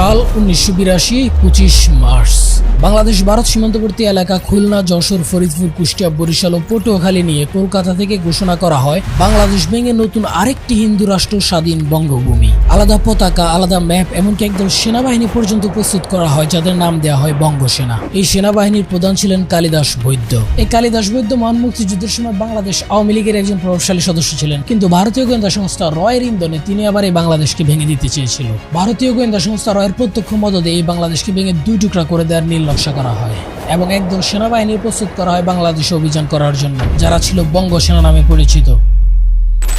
সাল উনিশশো বিরাশি পঁচিশ মার্চ। বাংলাদেশ, ভারত সীমান্তবর্তী এলাকা খুলনা, যশোর, ফরিদপুর, কুষ্টিয়া, বরিশাল ও পটুয়াখালী নিয়ে কলকাতা থেকে ঘোষণা করা হয়, বাংলাদেশ ভেঙে নতুন আরেকটি হিন্দু রাষ্ট্র স্বাধীন বঙ্গভূমি। আলাদা পতাকা, আলাদা ম্যাপ, এমনকি একদল সেনাবাহিনী পর্যন্ত প্রস্তুত করা হয়, যাদের নাম দেওয়া হয় বঙ্গসেনা। এই সেনাবাহিনীর প্রধান ছিলেন কালিদাস বৈদ্য। এই কালিদাস বৈদ্য মহান মুক্তিযুদ্ধের সময় বাংলাদেশ আওয়ামী লীগের একজন প্রভাবশালী সদস্য ছিলেন, কিন্তু ভারতীয় গোয়েন্দা সংস্থা রয়ের ইন্ধনে তিনি আবার এই বাংলাদেশকে ভেঙে দিতে চেয়েছিল। ভারতীয় গোয়েন্দা সংস্থা রয়ের প্রত্যক্ষ মদদে এই বাংলাদেশকে ভেঙে দুই টুকরা করে দেওয়ার নীল নকশা করা হয় এবং একদল সেনাবাহিনী প্রস্তুত করা হয় বাংলাদেশে অভিযান করার জন্য, যারা ছিল বঙ্গ সেনা নামে পরিচিত।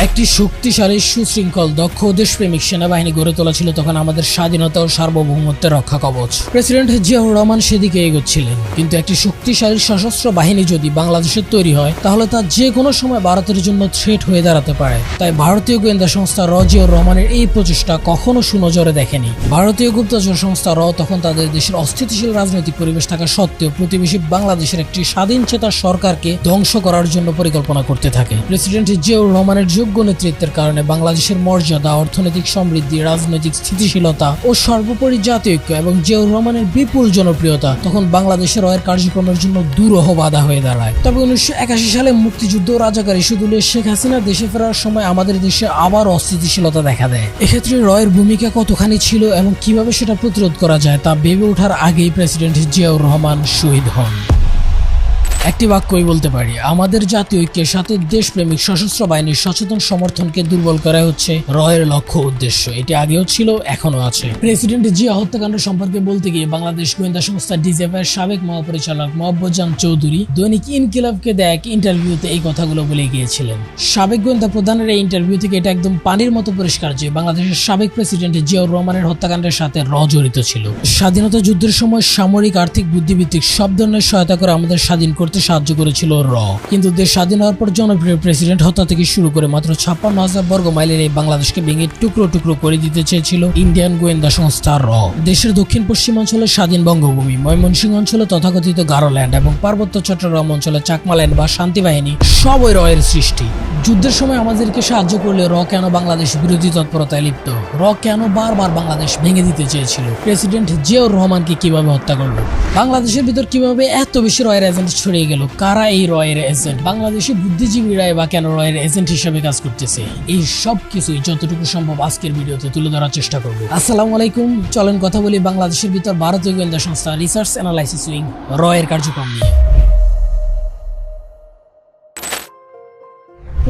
একটি শক্তিশালী, সুশৃঙ্খল, দক্ষ দেশপ্রেমিক সেনাবাহিনী গড়ে তোলা ছিল তখন আমাদের স্বাধীনতা ও সার্বভৌমত্বের রক্ষা কবচ। প্রেসিডেন্ট জিয়াউর রহমান সেদিকে এগোচ্ছিলেন, কিন্তু একটি শক্তিশালী সশস্ত্র বাহিনী যদি বাংলাদেশের তৈরি হয়, তাহলে তা যে কোনো সময় ভারতের জন্য থ্রেট হয়ে দাঁড়াতে পারে। তাই ভারতীয় গোয়েন্দা সংস্থা র জিয়াউর রহমানের এই প্রচেষ্টা কখনো সুনজরে দেখেনি। ভারতীয় গুপ্তচর সংস্থা র তখন তাদের দেশের অস্থিতিশীল রাজনৈতিক পরিবেশ থাকা সত্ত্বেও প্রতিবেশী বাংলাদেশের একটি স্বাধীন চেতা সরকারকে ধ্বংস করার জন্য পরিকল্পনা করতে থাকে। প্রেসিডেন্ট জিয়াউর রহমানের যোগ্য নেতৃত্বের কারণে বাংলাদেশের মর্যাদা, অর্থনৈতিক সমৃদ্ধি, রাজনৈতিক স্থিতিশীলতা ও সর্বোপরি জাতীয় ঐক্য এবং জিয়াউর রহমানের বিপুল জনপ্রিয়তা তখন বাংলাদেশের রয়ের কার্যক্রমের জন্য দুরহ বাধা হয়ে দাঁড়ায়। তবে উনিশশো একাশি সালে মুক্তিযুদ্ধ রাজাকারী রাজাকার শেখ হাসিনা দেশে ফেরার সময় আমাদের দেশে আবার অস্থিতিশীলতা দেখা দেয়। এক্ষেত্রে রয়ের ভূমিকা কতখানি ছিল এবং কীভাবে সেটা প্রতিরোধ করা যায় তা ভেবে ওঠার আগেই প্রেসিডেন্ট জিয়াউর রহমান শহীদ হন। একটি বাক্যই বলতে পারি, আমাদের জাতীয় ঐক্যের সাথে দেশপ্রেমিক সশস্ত্র বাহিনীর সচেতন সমর্থনকে দুর্বল করা হচ্ছে রয়ের লক্ষ্য উদ্দেশ্য। এটি আগেও ছিল এখনও আছে। প্রেসিডেন্ট জিয়া হত্যাকাণ্ড সম্পর্কে বলতে গিয়ে বাংলাদেশ গোয়েন্দা সংস্থা ডিজেফের সাবেক মহাপরিচালক মহব্বজান চৌধুরী দৈনিক ইনকিলাবকে দেয় এক ইন্টারভিউতে এই কথাগুলো বলে গিয়েছিলেন। সাবেক গোয়েন্দা প্রধানের এই ইন্টারভিউ থেকে এটা একদম পানির মতো পরিষ্কার যে বাংলাদেশের সাবেক প্রেসিডেন্ট জিয়াউর রহমানের হত্যাকাণ্ডের সাথে র জড়িত ছিল। স্বাধীনতা যুদ্ধের সময় সামরিক, আর্থিক বুদ্ধিভিত্তিক সব ধরনের সহায়তা করে আমাদের স্বাধীন করতে সাহায্য করেছিল র। কিন্তু দেশ স্বাধীন হওয়ার পর জনপ্রিয় প্রেসিডেন্ট হত্যা থেকে শুরু করে মাত্র ছাপ্পান্ন হাজার বর্গ মাইলের এই বাংলাদেশকে ভেঙে টুকরো টুকরো করে দিতে চেয়েছিল ইন্ডিয়ান গোয়েন্দা সংস্থা র। দেশের দক্ষিণ পশ্চিম অঞ্চলে স্বাধীন বঙ্গভূমি, ময়মনসিংহ অঞ্চলে তথাকথিত গারোল্যান্ড এবং পার্বত্য চট্টগ্রাম অঞ্চলে চাকমাল্যান্ড বা শান্তি বাহিনী সব রয়ের সৃষ্টি। যুদ্ধের সময় আমাদেরকে সাহায্য করলে র কেন বাংলাদেশ বিরোধী তৎপরতায় লিপ্ত? র কেন বারবার বাংলাদেশ ভেঙে দিতে চেয়েছিল? প্রেসিডেন্ট জিয়াউর রহমানকে কীভাবে হত্যা করল? বাংলাদেশের ভিতর কীভাবে এত বেশি রয়ের এজেন্ট ছড়িয়ে গেল। কারা এই রয়ের এজেন্ট বাংলাদেশে বুদ্ধিজীবীরাই বা কেন রয়ের এজেন্ট হিসেবে কাজ করতেছে? এই সব কিছুই যতটুকু সম্ভব আজকের ভিডিওতে তুলে ধরার চেষ্টা করব। আসসালামু আলাইকুম। চলেন কথা বলি বাংলাদেশের ভিতর ভারতীয় গোয়েন্দা সংস্থা রিসার্চ অ্যানালাইসিস উইং রয়ের কার্যক্রম নিয়ে।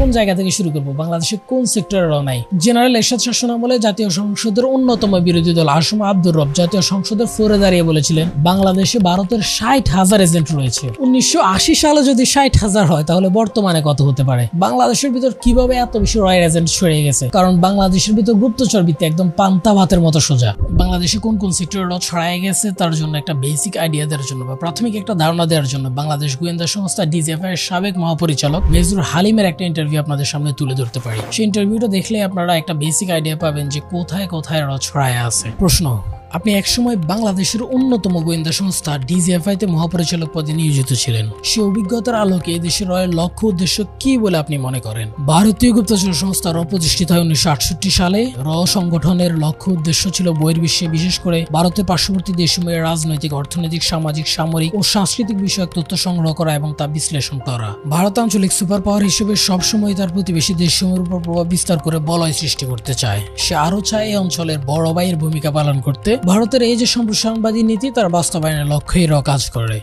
কোন জায়গা থেকে শুরু করব? বাংলাদেশে কোন সেক্টরে র নাই? জেনারেল এরশাদ শাসন আমলে জাতীয় সংসদের অন্যতম বিরোধী দল আসম আব্দুর রব জাতীয় সংসদের ফোরে দাঁড়িয়ে বলেছিলেন, বাংলাদেশে ভারতের ষাট হাজার এজেন্ট রয়েছে। উনিশশো আশি সালে যদি ষাট হাজার হয়, তাহলে বর্তমানে কত হতে পারে? বাংলাদেশের ভিতর কীভাবে এত বেশি রয়ের এজেন্ট ছড়িয়ে গেছে? কারণ বাংলাদেশের ভিতর গুপ্তচর ভিত্তি একদম পান্তা ভাতের মতো সোজা। বাংলাদেশে কোন কোন সেক্টরে র ছড়ায় গেছে, তার জন্য একটা বেসিক আইডিয়া দেওয়ার জন্য বা প্রাথমিক একটা ধারণা দেওয়ার জন্য বাংলাদেশ গোয়েন্দা সংস্থা ডিজিএফ এর সাবেক মহাপরিচালক মেজর হালিমের একটা ইন্টারভিউ আপনাদের সামনে তুলে ধরতে পারি। সেই ইন্টারভিউটা দেখলে আপনারা একটা বেসিক আইডিয়া পাবেন যে কোথায় কোথায় রছড়ায় ছড়ায় আছে। প্রশ্ন আপনি একসময় বাংলাদেশের অন্যতম গোয়েন্দা সংস্থা ডিজিএফআই তে মহাপরিচালক পদে নিয়োজিত ছিলেন। সে অভিজ্ঞতার আলোকে দেশের রয়ের লক্ষ্য উদ্দেশ্য কি বলে আপনি মনে করেন? ভারতীয় গুপ্তচর সংস্থা র প্রতিষ্ঠিত হয় উনিশশো আটষট্টি সালে। র সংগঠনের লক্ষ্য উদ্দেশ্য ছিল বহির্বিশ্বে বিশেষ করে ভারতের পার্শ্ববর্তী দেশসমূহের রাজনৈতিক, অর্থনৈতিক, সামাজিক, সামরিক ও সাংস্কৃতিক বিষয়ক তথ্য সংগ্রহ করা এবং তা বিশ্লেষণ করা। ভারত আঞ্চলিক সুপার পাওয়ার হিসেবে সবসময় তার প্রতিবেশী দেশসমূহের উপর প্রভাব বিস্তার করে বলয় সৃষ্টি করতে চায়। সে আরও চায় এই অঞ্চলের বড় ভাইয়ের ভূমিকা পালন করতে। ভারতের এই যে সম্প্রসারণবাদী নীতি, তার বাস্তবায়নের লক্ষ্যেই র কাজ করে।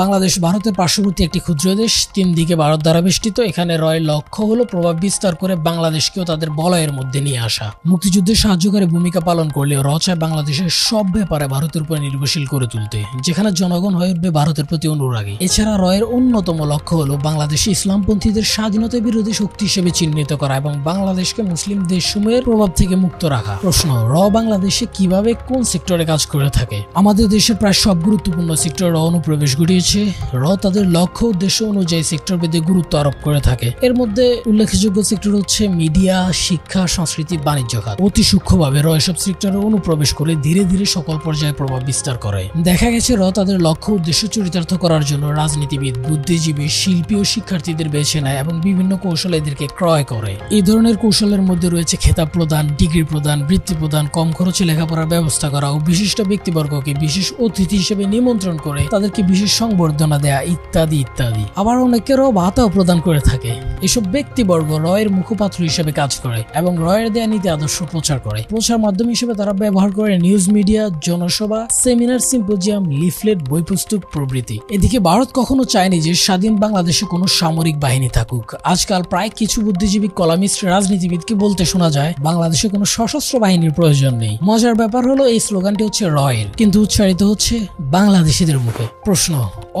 বাংলাদেশ ভারতের পার্শ্ববর্তী একটি ক্ষুদ্র দেশ, তিন দিকে ভারত দ্বারা বেষ্টিত। এখানে রয়ের লক্ষ্য হলো প্রভাব বিস্তার করে বাংলাদেশকেও তাদের বলয়ের মধ্যে নিয়ে আসা। মুক্তিযুদ্ধে সাহায্যকারী ভূমিকা পালন করলেও র চায় বাংলাদেশের সব ব্যাপারে ভারতের উপর নির্ভরশীল করে তুলতে, যেখানে জনগণ হয়ে উঠবে ভারতের প্রতি অনুরাগী। এছাড়া রয়ের অন্যতম লক্ষ্য হলো বাংলাদেশে ইসলামপন্থীদের স্বাধীনতা বিরোধী শক্তি হিসেবে চিহ্নিত করা এবং বাংলাদেশকে মুসলিম দেশ দেশসমূহের প্রভাব থেকে মুক্ত রাখা। প্রশ্ন, র বাংলাদেশে কীভাবে কোন সেক্টরে কাজ করে থাকে। আমাদের দেশের প্রায় সব গুরুত্বপূর্ণ সেক্টর র অনুপ্রবেশ ঘটিয়েছে। র তাদের লক্ষ্য উদ্দেশ্য অনুযায়ী সেক্টর ভেদে গুরুত্ব আরোপ করে থাকে। এর মধ্যে উল্লেখযোগ্য সেক্টর হচ্ছে মিডিয়া, শিক্ষা সংস্কৃতি বাণিজ্য খাত। অতি সূক্ষ্মভাবে র এসব সেক্টরে অনুপ্রবেশ করে ধীরে ধীরে সকল পর্যায়ে প্রভাব বিস্তার করে। দেখা গেছে, র তাদের লক্ষ্য উদ্দেশ্য চরিতার্থ করার জন্য রাজনীতিবিদ, বুদ্ধিজীবী, শিল্পী ও শিক্ষার্থীদের বেছে নেয় এবং বিভিন্ন কৌশল এদেরকে ক্রয় করে। এই ধরনের কৌশলের মধ্যে রয়েছে খেতাব প্রদান, ডিগ্রি প্রদান, বৃত্তি প্রদান, কম খরচে লেখাপড়ার ব্যবস্থা করা ও বিশিষ্ট ব্যক্তিবর্গকে বিশেষ অতিথি হিসেবে নিমন্ত্রণ করে তাদেরকে বিশেষ সংবর্ধনা দেয়া ইত্যাদি ইত্যাদি। আবার অনেকেরও ভাতাও প্রদান করে থাকে। এসব ব্যক্তিবর্গ রয়ের মুখপাত্র হিসেবে কাজ করে এবং রয়ের দেয়া নীতি আদর্শ প্রচার করে। প্রচার মাধ্যম হিসেবে তারা ব্যবহার করে নিউজ মিডিয়া, জনসভা, সেমিনার, সিম্পোজিয়াম, লিফলেট বই পুস্তক প্রভৃতি। এদিকে ভারত কখনো চায়নি যে স্বাধীন বাংলাদেশে কোনো সামরিক বাহিনী থাকুক। আজকাল প্রায় কিছু বুদ্ধিজীবী কলামিস্ট রাজনীতিবিদকে বলতে শোনা যায়, বাংলাদেশে কোনো সশস্ত্র বাহিনীর প্রয়োজন নেই। মজার ব্যাপার হলো এই স্লোগানটি হচ্ছে রয়ের কিন্তু উচ্চারিত হচ্ছে বাংলাদেশিদের মুখে। প্রশ্ন,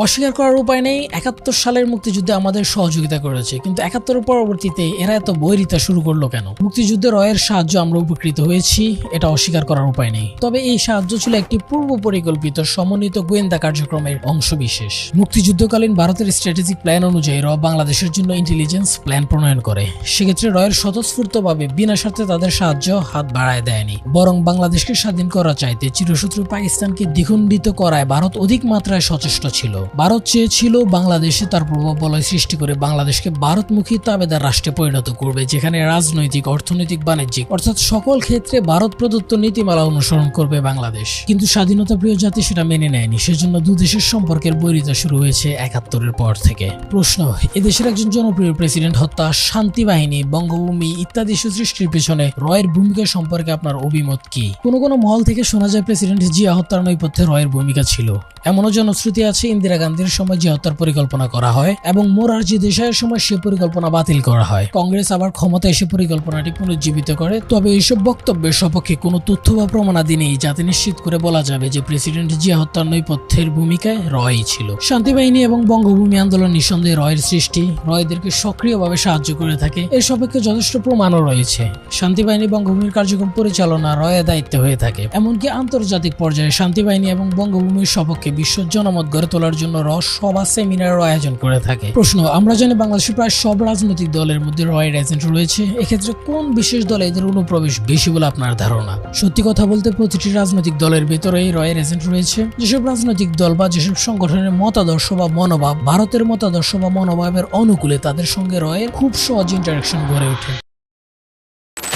অস্বীকার করার উপায় নেই, একাত্তর সালের মুক্তিযুদ্ধে আমাদের সহযোগিতা করেছে, কিন্তু একাত্তরের পরবর্তীতে এরা এত বৈরিতা শুরু করল কেন? মুক্তিযুদ্ধে রয়ের সাহায্য আমরা উপকৃত হয়েছি, এটা অস্বীকার করার উপায় নেই। তবে এই সাহায্য ছিল একটি পূর্ব পরিকল্পিত, সমন্বিত গোয়েন্দা কার্যক্রমের অংশ বিশেষ মুক্তিযুদ্ধকালীন ভারতের স্ট্র্যাটেজিক প্ল্যান অনুযায়ী র বাংলাদেশের জন্য ইন্টেলিজেন্স প্ল্যান প্রণয়ন করে। সেক্ষেত্রে রয়ের স্বতঃস্ফূর্তভাবে, বিনা স্বার্থে তাদের সাহায্য হাত বাড়ায় দেয়নি। বরং বাংলাদেশকে স্বাধীন করা চাইতে চিরশত্রু পাকিস্তানকে দ্বিখণ্ডিত করায় ভারত অধিক মাত্রায় সচেষ্ট ছিল। ভারত চেয়েছিল বাংলাদেশে তার প্রভাব বলয় সৃষ্টি করে বাংলাদেশকে ভারতমুখী তাবেদার রাষ্ট্রে পরিণত করবে, যেখানে রাজনৈতিক, অর্থনৈতিক, বাণিজ্যিক, অর্থাৎ সকল ক্ষেত্রে ভারত প্রদত্ত নীতিমালা অনুসরণ করবে বাংলাদেশ। কিন্তু স্বাধীনতা প্রিয় জাতি সেটা মেনে নেয়নি, সেজন্য দু দেশের সম্পর্কের বৈরিতা শুরু হয়েছে একাত্তরের পর থেকে। প্রশ্ন, এদেশের একজন জনপ্রিয় প্রেসিডেন্ট হত্যা, শান্তি বাহিনী, বঙ্গভূমি ইত্যাদি সৃষ্টির পেছনে রয়ের ভূমিকা সম্পর্কে আপনার অভিমত কি? কোনো কোনো মহল থেকে শোনা যায় প্রেসিডেন্ট জিয়া হত্যার নৈপথ্যে রয়ের ভূমিকা ছিল। এমনও জনশ্রুতি আছে, ইন্দিরা গান্ধীর সময় জিয়া হত্যার পরিকল্পনা করা হয় এবং মোরারজি দেশাইয়ের সময় সে পরিকল্পনা বাতিল করা হয়। কংগ্রেস আবার ক্ষমতা এসে পরিকল্পনাটি পুনর্জীবিত করে। তবে এইসব বক্তব্যের সপক্ষে কোনো তথ্য বা প্রমাণাদি নেই যাতে নিশ্চিত করে বলা যাবে যে প্রেসিডেন্ট জিয়া হত্যার নৈপথ্যের ভূমিকায় রয়ই ছিল। শান্তি বাহিনী এবং বঙ্গভূমি আন্দোলন নিঃসন্দেহে রয়ের সৃষ্টি। রয়দেরকে সক্রিয়ভাবে সাহায্য করে থাকে। এর সপক্ষে যথেষ্ট প্রমাণও রয়েছে। শান্তি বাহিনী বঙ্গভূমির কার্যক্রম পরিচালনা রয়ের দায়িত্ব হয়ে থাকে। এমনকি আন্তর্জাতিক পর্যায়ে শান্তি বাহিনী এবং বঙ্গভূমির সপক্ষে বিশ্ব জনমত গড়ে তোলার জন্য র সভা সেমিনারের আয়োজন করে থাকে। প্রশ্ন, আমরা জানি বাংলাদেশের প্রায় সব রাজনৈতিক দলের মধ্যে রয়ের এজেন্ট রয়েছে। এক্ষেত্রে কোন বিশেষ দলে এদের অনুপ্রবেশ বেশি বলে আপনার ধারণা? সত্যি কথা বলতে প্রতিটি রাজনৈতিক দলের ভেতরেই রয়ের এজেন্ট রয়েছে। যেসব রাজনৈতিক দল বা যেসব সংগঠনের মতাদর্শ বা মনোভাব, ভারতের মতাদর্শ বা মনোভাবের অনুকূলে তাদের সঙ্গে রয়ের খুব সহজ ইন্টারাকশন গড়ে ওঠে।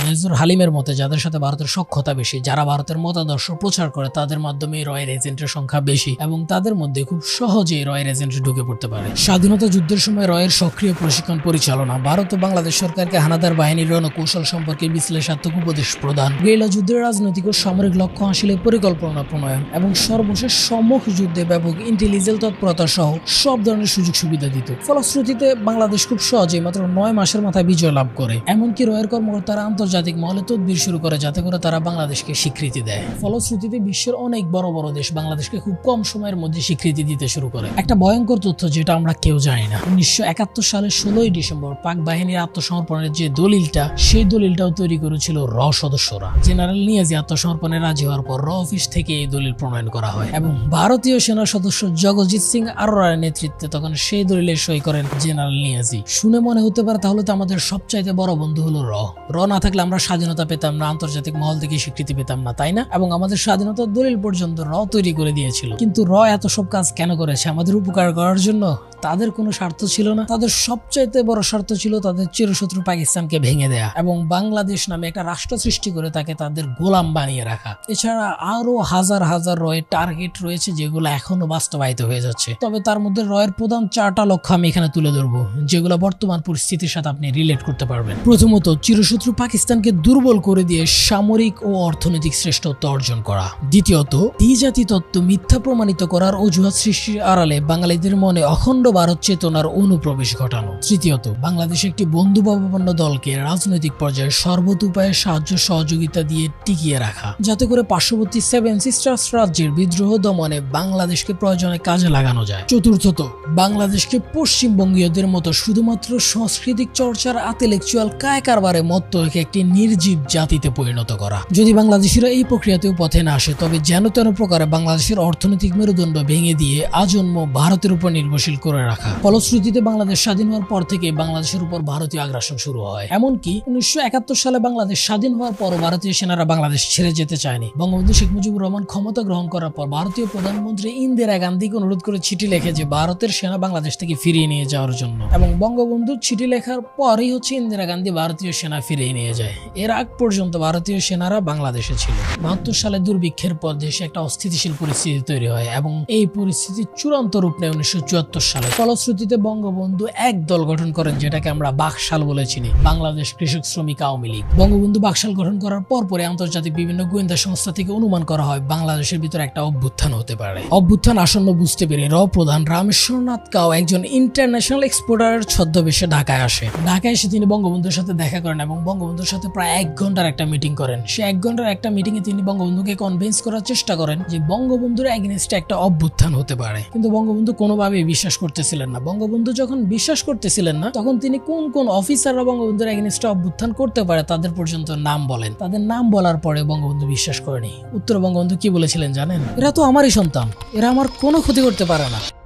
মেজর হালিমের মতে যাদের সাথে ভারতের সক্ষতা বেশি, যারা ভারতের মতাদর্শ প্রচার করে, তাদের মাধ্যমে রয়ের এজেন্টের সংখ্যা বেশি এবং তাদের মধ্যে খুব সহজেই রয়ের এজেন্ট ঢুকে পড়তে পারে। স্বাধীনতা যুদ্ধের সময় রয়ের সক্রিয় প্রশিক্ষণ পরিচালনা, ভারত ও বাংলাদেশ সরকারকে হানাদার বাহিনীর রণকৌশল সম্পর্কে বিশ্লেষাত্মক উপদেশ প্রদান, গেরিলা যুদ্ধের রাজনৈতিক ও সামরিক লক্ষ্য হাসিলের পরিকল্পনা প্রণয়ন এবং সর্বশেষ সম্মুখ যুদ্ধে ব্যাপক ইন্টেলিজেন্স তৎপরতা সহ সব ধরনের সুযোগ সুবিধা দিত। ফলশ্রুতিতে বাংলাদেশ খুব সহজেই মাত্র নয় মাসের মাথায় বিজয় লাভ করে। এমনকি রয়ের কর্মকর্তারা আন্তর্জাতিক মহলে তদবির শুরু করে যাতে করে তারা বাংলাদেশকে স্বীকৃতি দেয়। ফলশ্রুতিতে বিশ্বের অনেক বড় বড় দেশ বাংলাদেশকে খুব কম সময়ের মধ্যে স্বীকৃতি দিতে শুরু করে। একটা ভয়ঙ্কর তথ্য যেটা আমরা কেউ জানি না। উনিশশো সালের ষোলোই ডিসেম্বর পাক বাহিনীর আত্মসমর্পণের যে দলিলটা, সেই দলিলটাও তৈরি করেছিল র সদস্যরা। জেনারেল নিয়াজি আত্মসমর্পণে রাজি হওয়ার পর র অফিস থেকে এই দলিল প্রণয়ন করা হয় এবং ভারতীয় সেনা সদস্য জগজিৎ সিং আরোরার নেতৃত্বে তখন সেই দলিলে সই করেন জেনারেল নিয়াজি। শুনে মনে হতে পারে তাহলে তো আমাদের সবচাইতে বড় বন্ধু হলো র। র না থাকলে আমরা স্বাধীনতা পেতাম না, আন্তর্জাতিক মহল থেকে স্বীকৃতি পেতাম না, তাই না? এবং আমাদের স্বাধীনতা দলিল পর্যন্ত র তৈরি করে দিয়েছিল। কিন্তু র এত সব কাজ কেন করেছে? আমাদের উপকার করার জন্য তাদের কোনো স্বার্থ ছিল না। তাদের সবচাইতে বড় স্বার্থ ছিল তাদের চিরশত্রু পাকিস্তানকে ভেঙে দেয়া এবং বাংলাদেশ নামে একটা রাষ্ট্র সৃষ্টি করে তাকে তাদের গোলাম বানিয়ে রাখা। এছাড়া আরও হাজার হাজার রয়ের টার্গেট রয়েছে যেগুলো এখনও বাস্তবায়িত হয়ে যাচ্ছে। তবে তার মধ্যে রয়ের প্রধান চারটা লক্ষ্য আমি এখানে তুলে ধরবো, যেগুলো বর্তমান পরিস্থিতির সাথে আপনি রিলেট করতে পারবেন। প্রথমত, চিরশত্রু পাকিস্তানকে দুর্বল করে দিয়ে সামরিক ও অর্থনৈতিক শ্রেষ্ঠত্ব অর্জন করা। দ্বিতীয়ত দ্বিজাতি তত্ত্ব মিথ্যা প্রমাণিত করার অজুহাত সৃষ্টির আড়ালে বাঙালিদের মনে অখণ্ড ভারত চেতনার অনুপ্রবেশ ঘটানো। তৃতীয়ত, বাংলাদেশ একটি বন্ধুভাবাপন্ন দলকে রাজনৈতিক পর্যায়ে সর্বতোপায়ে সাহায্য সহযোগিতা দিয়ে টিকিয়ে রাখা। যাতে করে পার্শ্ববর্তী সেভেন সিস্টার্স রাজ্যের বিদ্রোহ দমনে বাংলাদেশকে প্রয়োজনে কাজে লাগানো যায়। চতুর্থত, বাংলাদেশকে পশ্চিমবঙ্গীয়দের মতো শুধুমাত্র সাংস্কৃতিক চর্চার আতেলেকচুয়াল কায় কারবারে মত্ত রেখে একটি নির্জীব জাতিতে পরিণত করা। যদি বাংলাদেশিরা এই প্রক্রিয়াতেও পথে না আসে, তবে যেন তেন প্রকারে বাংলাদেশের অর্থনৈতিক মেরুদণ্ড ভেঙে দিয়ে আজন্ম ভারতের উপর নির্ভরশীল করে করে রাখা। ফলশ্রুতিতে বাংলাদেশ স্বাধীন হওয়ার পর থেকে বাংলাদেশের উপর ভারতীয় আগ্রাসন শুরু হয়। এমনকি উনিশশো একাত্তর সালে বাংলাদেশ স্বাধীন হওয়ার পর ভারতীয় সেনারা বাংলাদেশ ছেড়ে যেতে চায়নি। বঙ্গবন্ধু শেখ মুজিবুর রহমান ক্ষমতা গ্রহণ করার পর ভারতীয় প্রধানমন্ত্রী ইন্দিরা গান্ধীকে অনুরোধ করে চিঠি লেখে যে ভারতের সেনা বাংলাদেশ থেকে ফিরিয়ে নিয়ে যাওয়ার জন্য। এবং বঙ্গবন্ধু চিঠি লেখার পরই হচ্ছে ইন্দিরা গান্ধী ভারতীয় সেনা ফিরিয়ে নিয়ে যায়। এর আগ পর্যন্ত ভারতীয় সেনারা বাংলাদেশে ছিল। বাহাত্তর সালে দুর্ভিক্ষের পর দেশে একটা অস্থিতিশীল পরিস্থিতি তৈরি হয় এবং এই পরিস্থিতি চূড়ান্ত রূপ নেয় উনিশশো চুয়াত্তর সালে। ফলশ্রুতিতে বঙ্গবন্ধু এক দল গঠন করেন, যেটাকে আমরা বাকশাল বলে চিনি, বাংলাদেশ কৃষক শ্রমিক আওয়ামী লীগ। বঙ্গবন্ধু বাকশাল গঠন করার পর পরে আন্তর্জাতিক বিভিন্ন গোয়েন্দা সংস্থা থেকে অনুমান করা হয়, বাংলাদেশের ভিতরে একটা অভ্যুত্থান হতে পারে। অভ্যুত্থান আসন্ন বুঝতে পেরে র প্রধান রামেশ্বরনাথ কাও একজন ইন্টারন্যাশনাল এক্সপোর্টারের ছদ্মবেশে ঢাকায় আসে। ঢাকায় এসে তিনি বঙ্গবন্ধুর সাথে দেখা করেন এবং বঙ্গবন্ধুর সাথে প্রায় এক ঘণ্টার একটা মিটিং করেন। সে এক ঘণ্টার একটা মিটিং এ তিনি বঙ্গবন্ধুকে কনভিন্স করার চেষ্টা করেন যে বঙ্গবন্ধুর এগেনস্টে একটা অভ্যুত্থান হতে পারে। কিন্তু বঙ্গবন্ধু কোনোভাবেই বিশ্বাস করতেছিলেন না। বঙ্গবন্ধু যখন বিশ্বাস করতেছিলেন না, তখন তিনি কোন কোন অফিসাররা বঙ্গবন্ধুর এগেনিস্টে অভ্যুত্থান করতে পারে তাদের পর্যন্ত নাম বলেন। তাদের নাম বলার পরে বঙ্গবন্ধু বিশ্বাস করেনি। উত্তর বঙ্গবন্ধু কি বলেছিলেন জানেন? এরা তো আমারই সন্তান। এরা আমার কোনো ক্ষতি করতে পারে না।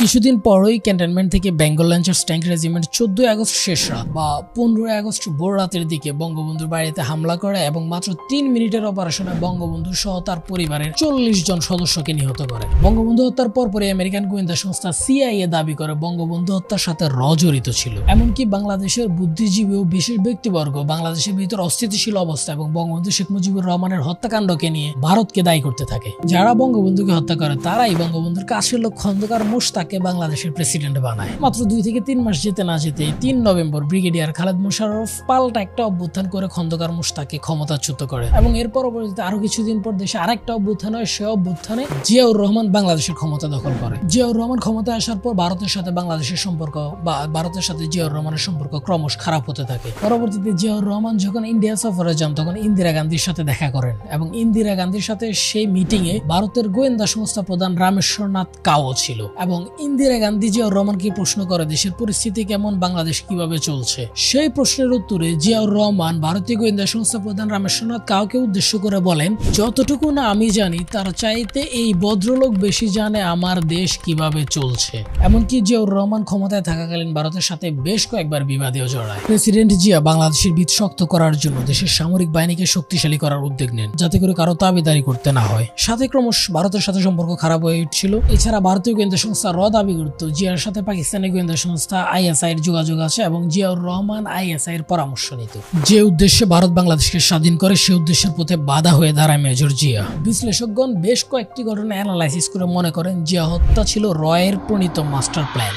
কিছুদিন পরই ক্যান্টনমেন্ট থেকে বেঙ্গল ল্যান্সার্স ট্যাঙ্ক রেজিমেন্ট চোদ্দই আগস্ট শেষ রাত বা পনেরোই আগস্ট ভোর রাতের দিকে বঙ্গবন্ধুর বাড়িতে হামলা করে এবং মাত্র তিন মিনিটের অপারেশনে বঙ্গবন্ধু সহ তার পরিবারের চল্লিশ জন সদস্যকে নিহত করে। বঙ্গবন্ধু হত্যার পরপরই আমেরিকান গোয়েন্দা সংস্থা সিআইএ দাবি করে বঙ্গবন্ধু হত্যার সাথে র জড়িত ছিল। এমনকি বাংলাদেশের বুদ্ধিজীবী ও বিশেষ ব্যক্তিবর্গ বাংলাদেশের ভিতর অস্থিতিশীল অবস্থা এবং বঙ্গবন্ধু শেখ মুজিবুর রহমানের হত্যাকাণ্ডকে নিয়ে ভারতকে দায়ী করতে থাকে। যারা বঙ্গবন্ধুকে হত্যা করে, তারাই বঙ্গবন্ধুর কাছের লোক খন্দকার মোশতাককে বাংলাদেশের প্রেসিডেন্ট বানায়। মাত্র দুই থেকে তিন মাস যেতে না যেতে তিন নভেম্বর ব্রিগেডিয়ার খালেদ মোশাররফ পাল্টা একটা অভ্যুত্থান করে খন্দকার মোশতাককে ক্ষমতাচ্যুত করে এবং এর পরবর্তীতে আরও কিছুদিন পর দেশে আরেকটা অভ্যুত্থান হয়, সে অভ্যুত্থানে জিয়াউর রহমান বাংলাদেশের ক্ষমতা দখল করে। জিয়াউর রহমান ক্ষমতায় আসার পর ভারতের সাথে বাংলাদেশের সম্পর্ক বা ভারতের সাথে জিয়াউর রহমানের সম্পর্ক ক্রমশ খারাপ হতে থাকে। পরবর্তীতে জিয়াউর রহমান যখন ইন্ডিয়া সফরে যান, তখন ইন্দিরা গান্ধীর সাথে দেখা করেন এবং ইন্দিরা গান্ধীর সাথে সেই মিটিং এ ভারতের গোয়েন্দা সংস্থা প্রধান রামেশ্বরনাথ কাও ছিল এবং ইন্দিরা গান্ধী জিয়াউর রহমানকে প্রশ্ন করে, দেশের পরিস্থিতি কেমন, বাংলাদেশ কীভাবে চলছে? সেই প্রশ্নের উত্তরে জিয়াউর রহমান, ভারতীয় গোয়েন্দা সংস্থা প্রধান রামেশ্বরনাথ কাউকে উদ্দেশ্য করে বলেন, যতটুকু না আমি জানি, তার চাইতে এই ভদ্রলোক বেশি জানে আমার দেশ কীভাবে চলছে। এমনকি জিয়াউর রহমান ক্ষমতায় থাকাকালীন ভারতের সাথে বেশ কয়েকবার বিবাদেও জড়ায়। প্রেসিডেন্ট জিয়া বাংলাদেশের ভিত শক্ত করার জন্য দেশের সামরিক বাহিনীকে শক্তিশালী করার উদ্যোগ নেন, যাতে করে কারও দাবিদারি করতে না হয়। সাথে ক্রমশ ভারতের সাথে সম্পর্ক খারাপ হয়ে উঠছিল। এছাড়া ভারতীয় গোয়েন্দা সংস্থা র দাবি করত। জিয়ার সাথে পাকিস্তানি গোয়েন্দা সংস্থা আইএসআই এর যোগাযোগ আছে এবং জিয়াউর রহমান আইএসআই এর পরামর্শ নিত। যে উদ্দেশ্যে ভারত বাংলাদেশকে স্বাধীন করে, সে উদ্দেশ্যের পথে বাধা হয়ে দাঁড়ায় মেজর জিয়া। বিশ্লেষকগণ বেশ কয়েকটি ঘটনা অ্যানালাইসিস করে মনে করেন, জিয়া হত্যা ছিল রয়ের প্রণীত মাস্টার প্ল্যান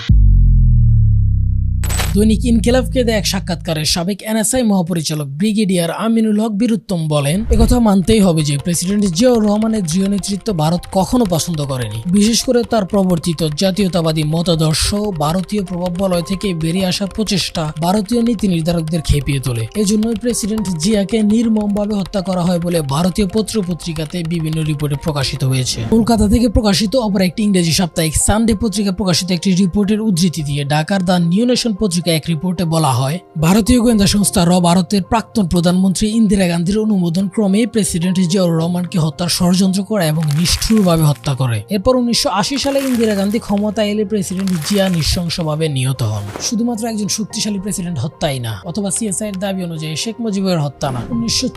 দৈনিক ইনকেলাবকে দেয় এক সাক্ষাৎকারে সাবেক এনএসআই মহাপরিচালক ব্রিগেডিয়ার আমিনুল হক বীরুত্তম বলেন একথা মানতেই হবে যে প্রেসিডেন্ট জিয়াউর রহমানের দৃঢ় নেতৃত্ব ভারত কখনো পছন্দ করেনি। বিশেষ করে তার প্রবর্তিত জাতীয়তাবাদী মতাদর্শ, ভারতীয় প্রভাব বলয় থেকে বেরিয়ে আসার প্রচেষ্টা ভারতীয় নীতি নির্ধারকদের খেপিয়ে তোলে। এজন্যই প্রেসিডেন্ট জিয়াকে নির্মমভাবে হত্যা করা হয় বলে ভারতীয় পত্র পত্রিকাতে বিভিন্ন রিপোর্টে প্রকাশিত হয়েছে। কলকাতা থেকে প্রকাশিত অপর একটি ইংরেজি সাপ্তাহিক সানডে পত্রিকা প্রকাশিত একটি রিপোর্টের উদ্ধৃতি দিয়ে ঢাকার দ্য নিউ নেশন পত্রিকা এক রিপোর্টে বলা হয়, ভারতীয় গোয়েন্দা সংস্থা র ভারতের প্রাক্তন প্রধানমন্ত্রী ইন্দিরা গান্ধীর অনুমোদন ক্রমে প্রেসিডেন্ট জিয়াউর রহমানকে হত্যার ষড়যন্ত্র করে এবং নিষ্ঠুরভাবে হত্যা করে। এরপর উনিশশো সালে ইন্দিরা গান্ধী ক্ষমতা এলে প্রেসিডেন্ট জিয়া নৃশংসভাবে নিহত হন। শুধুমাত্র একজন শক্তিশালী প্রেসিডেন্ট হত্যাই না, অথবা সিএসআই এর দাবি অনুযায়ী শেখ মুজিবের হত্যা না। উনিশশো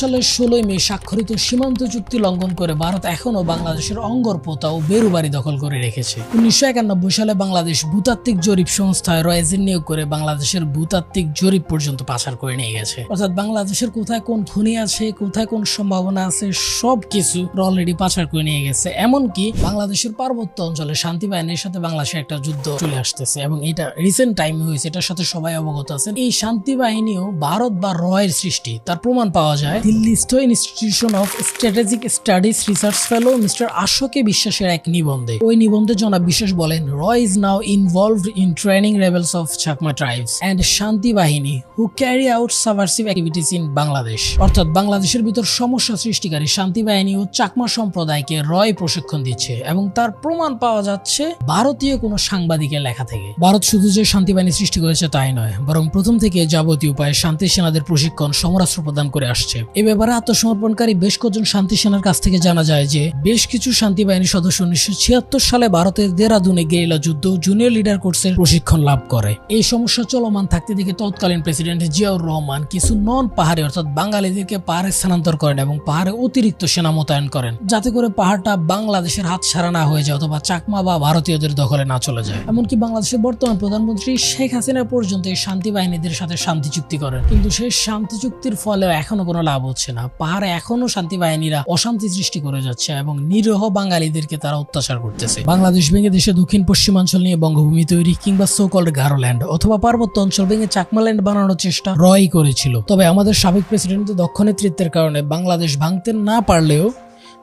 সালের ষোলোই মে স্বাক্ষরিত সীমান্ত চুক্তি লঙ্ঘন করে ভারত এখনও বাংলাদেশের অঙ্গর পোতা ও বেরুবাড়ি দখল করে রেখেছে। উনিশশো একানব্বই সালে বাংলাদেশ ভূতাত্ত্বিক জরিপ সংস্থায় রয়েজের নিয়োগ করে বাংলাদেশের ভূতাত্ত্বিক জরিপ পর্যন্ত পাচার করে নিয়ে গেছে। অর্থাৎ বাংলাদেশের কোথায় কোন খনি আছে, কোথায় কোন সম্ভাবনা আছে সব কিছু অলরেডি পাচার করে নিয়ে গেছে। এমনকি বাংলাদেশের পার্বত্য অঞ্চলে শান্তি বাহিনীর সাথে বাংলাদেশে একটা যুদ্ধ চলে আসতেছে এবং এটা রিসেন্ট টাইমে হয়েছে, এটার সাথে সবাই অবগত আছেন। এই শান্তি বাহিনীও ভারত বা রয়ের সৃষ্টি, তার প্রমাণ পাওয়া যায় দিল্লিস্থ institution of strategic studies research fellow mister আশোকে বিশ্বাসের এক নিবন্ধে। ওই নিবন্ধে জনাব বিশ্বাস বলেন র is now involved in training rebels of Chakma tribes and Shanti Bahini who carry out subversive activities in Bangladesh অর্থাৎ বাংলাদেশের ভিতর সমস্যা সৃষ্টিকারী শান্তি বাহিনী ও চাকমা সম্প্রদায়কে রয় প্রশিক্ষণ দিচ্ছে এবং তার প্রমাণ পাওয়া যাচ্ছে ভারতীয় কোনো সাংবাদিকের লেখা থেকে। ভারত শুধু যে শান্তি বাহিনী সৃষ্টি করেছে তাই নয়, বরং প্রথম থেকে যাবতীয় উপায়ে শান্তি সেনাদের প্রশিক্ষণ, সমরাস্ত্র প্রদান করে আসছে। এ ব্যাপারে আত্মসমর্পণকারী বেশ কয়েকজন শান্তি সেনার কাছ থেকে জানা যায় যে, বেশ কিছু শান্তি বাহিনীর সদস্য উনিশশো ছিয়াত্তর সালে ভারতের দেরাদুনে গেরিলা যুদ্ধ জুনিয়র লিডার কোর্সের প্রশিক্ষণ লাভ করে। এই সমস্যা চলমান থাকতে দেখে তৎকালীন প্রেসিডেন্ট জিয়াউর রহমান কিছু নন পাহাড়ি, অর্থাৎ বাঙালিদেরকে পাহাড়ে স্থানান্তর করেন এবং পাহাড়ে অতিরিক্ত সেনা মোতায়েন করেন। যাতে করে পাহাড়টা বাংলাদেশের হাত সারা না হয়ে যায় অথবা চাকমা বা ভারতীয়দের দখলে না চলে যায়। এমনকি বাংলাদেশের বর্তমান প্রধানমন্ত্রী শেখ হাসিনা পর্যন্ত এই শান্তি বাহিনীদের সাথে শান্তি চুক্তি করেন। কিন্তু সেই শান্তি চুক্তির ফলে এখনও কোনো লাভ হচ্ছে না। পাহাড়ে এখনও শান্তি বাহিনীরা অশান্তি সৃষ্টি করে যাচ্ছে এবং নিরহ বাঙালিদেরকে তারা অত্যাচার করতেছে। বাংলাদেশ ভেঙে দেশে দক্ষিণ পশ্চিমাঞ্চল নিয়ে বঙ্গভূমি তৈরি কিংবা সোকল্ড গারোল্যান্ড অথবা পার্বত্য অঞ্চল ভেঙে চাকমাল্যান্ড বানানোর চেষ্টা রয় করেছিল। তবে আমাদের সাবেক প্রেসিডেন্টের দক্ষ নেতৃত্বের কারণে বাংলাদেশ ভাঙতে না পারলেও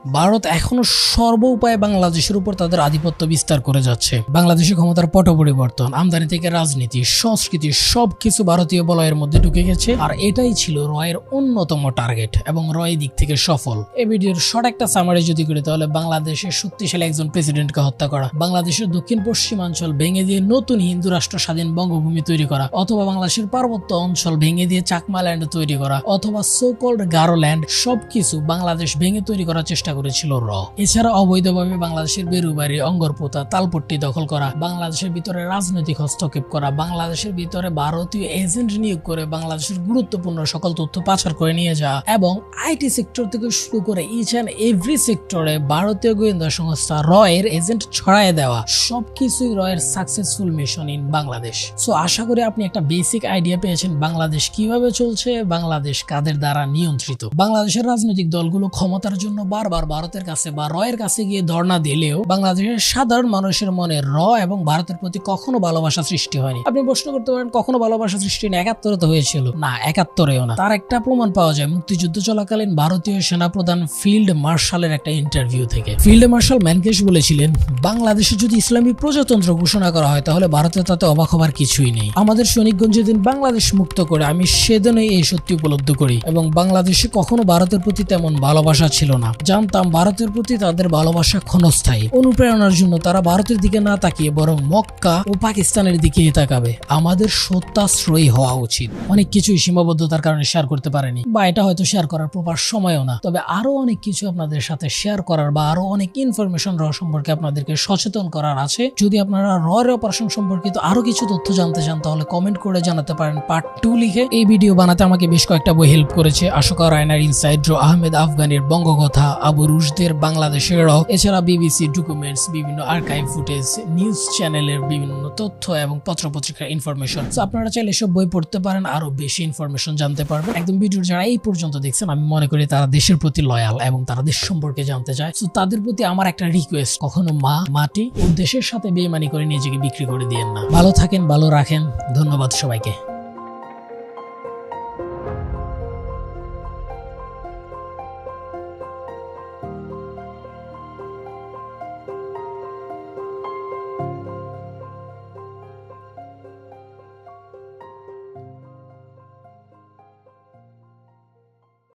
ভারত এখনও সর্ব উপায়ে বাংলাদেশের উপর তাদের আধিপত্য বিস্তার করে যাচ্ছে। বাংলাদেশের ক্ষমতার পট পরিবর্তন, আমদানি থেকে রাজনীতি, সংস্কৃতি সবকিছু ভারতীয় বলয়ের মধ্যে ঢুকে গেছে, আর এটাই ছিল রয়ের অন্যতম টার্গেট এবং রয় দিক থেকে সফল। এই ভিডিওর শর্ট একটা সামারি যদি করি, তাহলে বাংলাদেশের শক্তিশালী একজন প্রেসিডেন্টকে হত্যা করা, বাংলাদেশের দক্ষিণ পশ্চিমাঞ্চল ভেঙে দিয়ে নতুন হিন্দু রাষ্ট্র স্বাধীন বঙ্গভূমি তৈরি করা, অথবা বাংলাদেশের পার্বত্য অঞ্চল ভেঙে দিয়ে চাকমা ল্যান্ড তৈরি করা, অথবা সোকল্ড গারো ল্যান্ড সবকিছু বাংলাদেশ ভেঙে তৈরি করার চেষ্টা করেছিল র। এছাড়া অবৈধভাবে বাংলাদেশের বেরুবাড়ি, অঙ্গরপোতা, তালপট্টি দখল করা, বাংলাদেশের ভিতরে রাজনৈতিক হস্তক্ষেপ করা, বাংলাদেশের ভিতরে ভারতীয় এজেন্ট নিয়োগ করে বাংলাদেশের গুরুত্বপূর্ণ সকল তথ্য পাচার করে নিয়ে যাওয়া এবং আইটি সেক্টর থেকে শুরু করে ইচ অ্যান্ড এভরি সেক্টরে ভারতীয় গোয়েন্দা সংস্থা র এর এজেন্ট ছড়ায় দেওয়া সবকিছুই র এর successful mission in Bangladesh so আশা করি আপনি একটা বেসিক আইডিয়া পেয়েছেন বাংলাদেশ কীভাবে চলছে, বাংলাদেশ কাদের দ্বারা নিয়ন্ত্রিত। বাংলাদেশের রাজনৈতিক দলগুলো ক্ষমতার জন্য বারবার ভারতের কাছে বা রয়ের কাছে গিয়ে ধর্ণা দিলেও বাংলাদেশের সাধারণ মানুষের মনে র এবং ভারতের প্রতি কখনো ভালোবাসা সৃষ্টি হয়নি। আপনি প্রশ্ন করতে পারেন, কখনো ভালোবাসা সৃষ্টি না, একাত্তরে তো হয়েছিল। না, একাত্তরেও না। তার একটা প্রমাণ পাওয়া যায়, মুক্তিযুদ্ধ চলাকালীন ভারতীয় সেনাপ্রধান ফিল্ড মার্শালের একটা ইন্টারভিউ থেকে। ফিল্ড মার্শাল ম্যানকেশ বলেছিলেন, বাংলাদেশে যদি ইসলামী প্রজাতন্ত্র ঘোষণা করা হয়, তাহলে ভারতে তাতে অবাক হবার কিছুই নেই। আমাদের সৈনিকগঞ্জ যেদিন বাংলাদেশ মুক্ত করে, আমি সেদিনই এই সত্যি উপলব্ধ করি এবং বাংলাদেশে কখনো ভারতের প্রতি তেমন ভালোবাসা ছিল না। জানতাম ভারতের প্রতি তাদের ভালোবাসা ক্ষণস্থায়ী। অনুপ্রেরণার জন্য তারা ভারতের দিকে না তাকিয়ে বরং মক্কা ও পাকিস্তানের দিকে তাকাবে। আমাদের সত্যাশ্রয়ী হওয়া উচিত। অনেক কিছুই সীমাবদ্ধতার কারণে শেয়ার করতে পারেনি। বা এটা হয়তো শেয়ার করার প্রপার সময়ও না। তবে আরও অনেক কিছু আপনাদের সাথে শেয়ার করার বা আরও অনেক ইনফরমেশন র সম্পর্কে আপনাদেরকে সচেতন করার আছে। যদি আপনারা র অপারেশন সম্পর্কিত আরও কিছু তথ্য জানতে চান, তাহলে কমেন্ট করে জানাতে পারেন পার্ট টু লিখে। এই ভিডিও বানাতে আমাকে বেশ কয়েকটা বই হেল্প করেছে। আশোকা রায়নার, ইনসাইড আহমেদ আফগানের বঙ্গকথা, আবু রুশদের বাংলাদেশের র এছাড়া বিবিসি ডকুমেন্টস, বিভিন্ন আর্কাইভ ফুটেজ, নিউজ চ্যানেলের বিভিন্ন তথ্য এবং পত্রপত্রিকার ইনফরমেশন। আপনারা চাইলে এসব বই পড়তে পারেন, আরও বেশি ইনফরমেশন জানতে পারবেন। একদম ভিডিও যারা এই পর্যন্ত দেখছেন, আমি মনে করি তারা দেশের প্রতি লয়াল এবং তারা দেশ সম্পর্কে জানতে চায়। তো তাদের প্রতি আমার একটা রিকোয়েস্ট কখনো মা, মাটি ও দেশের সাথে বেইমানি করে নিজেকে বিক্রি করে দিয়েন না। ভালো থাকেন, ভালো রাখেন। ধন্যবাদ সবাইকে।